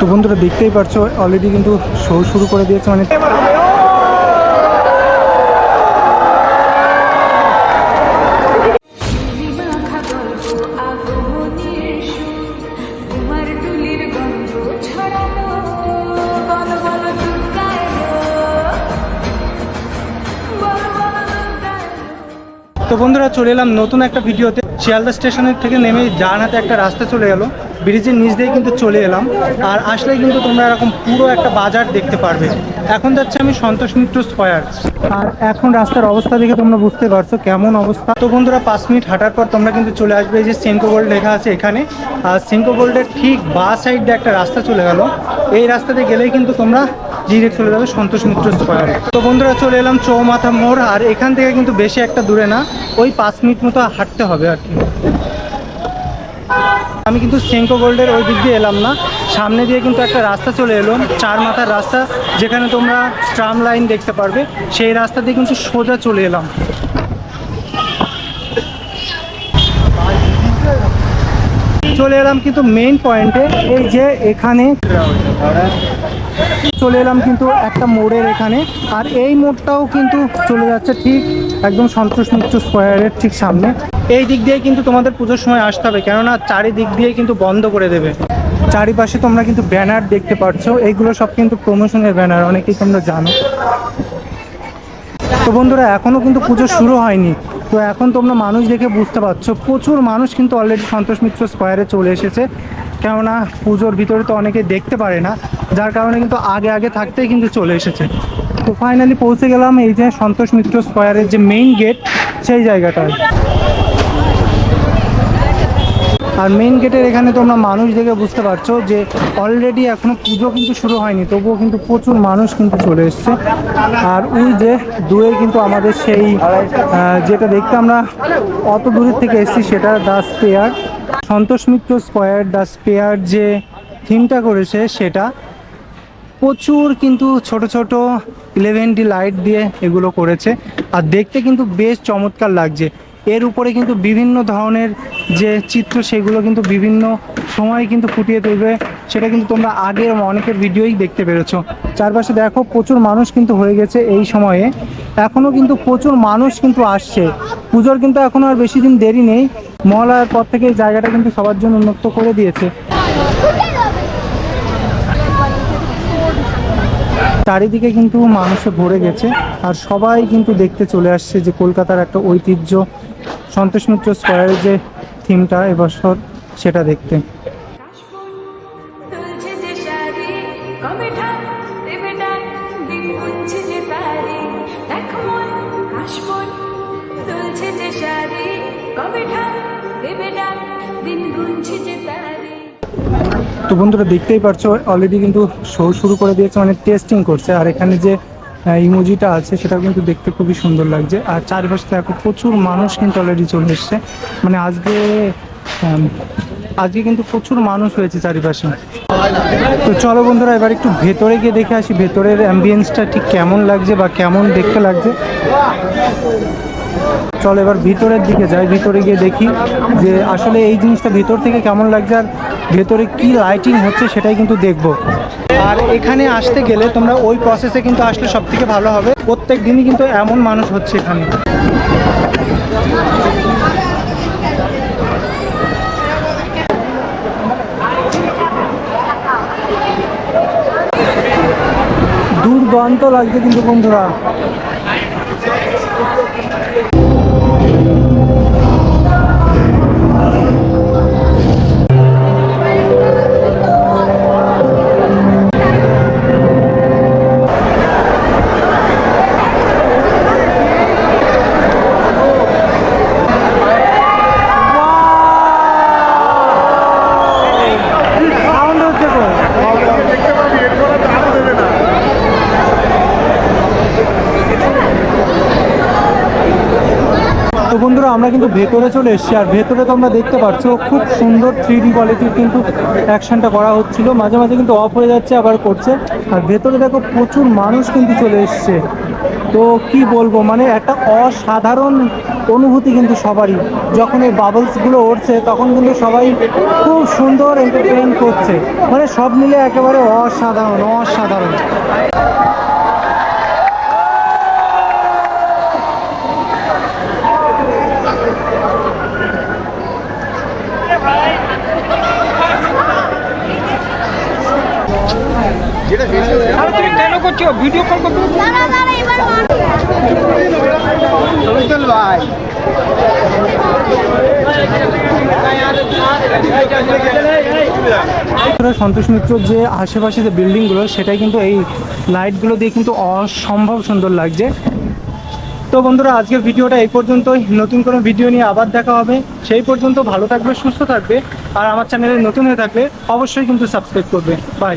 তো বন্ধুরা দেখতেই পারছ অলরেডি কিন্তু শো শুরু করে দিয়েছে মানে তো বন্ধুরা চলে এলাম নতুন একটা ভিডিওতে। শিয়ালদা স্টেশনের থেকে নেমে ডান হাতে একটা রাস্তা চলে গেল। ব্রিজের নিচ দিয়ে কিন্তু চলে এলাম। আর আসলে কিন্তু তোমরা এরকম পুরো একটা বাজার দেখতে পারবে। এখন যাচ্ছে আমি সন্তোষ মিত্র স্কোয়ার। আর এখন রাস্তার অবস্থা দেখে তোমরা বুঝতে পারছ কেমন অবস্থা। তো বন্ধুরা, পাঁচ মিনিট হাঁটার পর তোমরা কিন্তু চলে আসবে। এই যে সেন্কো গোল্ড লেখা আছে এখানে। আর সেন্কো গোল্ডের ঠিক বা সাইড দিয়ে একটা রাস্তা চলে গেল। এই রাস্তাতে গেলেই কিন্তু তোমরা ডিরেক্ট চলে যাবে সন্তোষ মিত্র স্কোয়ারে। তো বন্ধুরা, চলে এলাম চৌমাথা মোড়। আর এখান থেকে কিন্তু বেশি একটা দূরে না। ওই পাঁচ মিনিট মতো হাঁটতে হবে আর কি। আমি কিন্তু সেঙ্কো গোল্ডের ওই দিক দিয়ে এলাম না। সামনে দিয়ে কিন্তু একটা রাস্তা চলে এলো, চার মাথার রাস্তা, যেখানে তোমরা ট্রাম লাইন দেখতে পারবে। সেই রাস্তা দিয়ে কিন্তু সোজা চলে এলাম। চলে এলাম কিন্তু মেইন পয়েন্টে এই যে এখানে চলে এলাম কিন্তু একটা মোড়ের এখানে, আর এই মোড়টাও কিন্তু চলে যাচ্ছে ঠিক একদম সন্তোষ মিত্র স্কোয়ারের ঠিক সামনে। এই দিক দিয়ে কিন্তু তোমাদের পুজোর সময় আসতে হবে, কেননা চারিদিক দিয়ে কিন্তু বন্ধ করে দেবে। চারিপাশে তোমরা কিন্তু ব্যানার দেখতে পাচ্ছ এইগুলো সব কিন্তু প্রমোশনের ব্যানার, অনেকেই তোমরা জানো। তো বন্ধুরা এখনও কিন্তু পুজো শুরু হয়নি। তো এখন তোমরা মানুষ দেখে বুঝতে পারছ, প্রচুর মানুষ কিন্তু অলরেডি সন্তোষ মিত্র স্কোয়ারে চলে এসেছে। কেননা পুজোর ভিতরে তো অনেকে দেখতে পারে না, যার কারণে কিন্তু আগে আগে থাকতেই কিন্তু চলে এসেছে। তো ফাইনালি পৌঁছে গেলাম এই যে সন্তোষ মিত্র স্কোয়ারের যে মেইন গেট সেই জায়গাটায়। আর মেইন গেটের এখানে তোমরা মানুষ দেখে বুঝতে পারছ যে অলরেডি এখনও পুজো কিন্তু শুরু হয়নি, তবুও কিন্তু প্রচুর মানুষ কিন্তু চলে এসছে। আর ওই যে দূরে কিন্তু আমাদের সেই যেটা দেখতে আমরা অত দূরের থেকে এসেছি সেটা the spare Santosh Mitra square the spare যে থিমটা করেছে সেটা প্রচুর কিন্তু ছোট ছোট ইলেভেনটি লাইট দিয়ে এগুলো করেছে। আর দেখতে কিন্তু বেশ চমৎকার লাগছে। এর উপরে কিন্তু বিভিন্ন ধরনের যে চিত্র, সেগুলো কিন্তু বিভিন্ন সময় কিন্তু ফুটিয়ে তুলবে। সেটা কিন্তু তোমরা আগের অনেকের ভিডিওই দেখতে পেরেছ। চারপাশে দেখো প্রচুর মানুষ কিন্তু হয়ে গেছে এই সময়ে। এখনও কিন্তু প্রচুর মানুষ কিন্তু আসছে। পুজোর কিন্তু এখনও আর বেশি দিন দেরি নেই। মহালয়ার পর থেকে এই জায়গাটা কিন্তু সবার জন্য উন্মুক্ত করে দিয়েছে। চারিদিকে কিন্তু মানুষে ভরে গেছে। আর সবাই কিন্তু দেখতে চলে আসছে যে কলকাতার একটা ঐতিহ্য। সন্তোষ মিত্র স্কোয়ারের যে থিমটা এবছর সেটা দেখতে। তো বন্ধুরা দেখতেই পারছ অলরেডি কিন্তু শো শুরু করে দিয়েছে মানে টেস্টিং করছে। আর এখানে যে ইমোজিটা আছে সেটা কিন্তু দেখতে খুবই সুন্দর লাগছে। আর চারপাশে দেখো প্রচুর মানুষ কিন্তু অলরেডি চলে এসছে। মানে আজকে আজকে কিন্তু প্রচুর মানুষ হয়েছে চারিপাশে। তো চলো বন্ধুরা, এবার একটু ভেতরে গিয়ে দেখে আসি, ভেতরের অ্যাম্বিয়েন্সটা ঠিক কেমন লাগছে বা কেমন দেখতে লাগছে। চলো এবার ভিতরের দিকে যাই, ভিতরে গিয়ে দেখি যে আসলে এই জিনিসটা ভিতর থেকে কেমন লাগছে আর ভেতরে কি লাইটিং হচ্ছে সেটাই কিন্তু দেখব। আর এখানে আসতে গেলে তোমরা ওই প্রসেসে কিন্তু আসলে সব থেকে ভালো হবে। প্রত্যেক দিনই কিন্তু এমন মানুষ হচ্ছে এখানে। দুর্দান্ত লাগছে কিন্তু বন্ধুরা। আমরা কিন্তু ভেতরে চলে এসেছি আর ভেতরে তোমরা দেখতে পাচ্ছ খুব সুন্দর থ্রি ডি কোয়ালিটির কিন্তু অ্যাকশনটা করা হচ্ছিল। মাঝে মাঝে কিন্তু অফ হয়ে যাচ্ছে, আবার করছে। আর ভেতরে দেখো প্রচুর মানুষ কিন্তু চলে এসছে। তো কি বলব মানে একটা অসাধারণ অনুভূতি কিন্তু সবারই। যখন এই বাবলসগুলো উঠছে তখন কিন্তু সবাই খুব সুন্দর এন্টারটেইন করছে। মানে সব মিলে একেবারে অসাধারণ অসাধারণ। তুমি কেন করছ? ভিডিও কল করতে বন্ধুরা, সন্তোষ মিত্র যে আশেপাশে যে বিল্ডিংগুলো সেটাই কিন্তু এই লাইটগুলো দিয়ে কিন্তু অসম্ভব সুন্দর লাগছে। তো বন্ধুরা আজকের ভিডিওটা এই পর্যন্তই। নতুন কোনো ভিডিও নিয়ে আবার দেখা হবে। সেই পর্যন্ত ভালো থাকবে সুস্থ থাকবে। আর আমার চ্যানেলে নতুন হয়ে থাকলে অবশ্যই কিন্তু সাবস্ক্রাইব করবে। বাই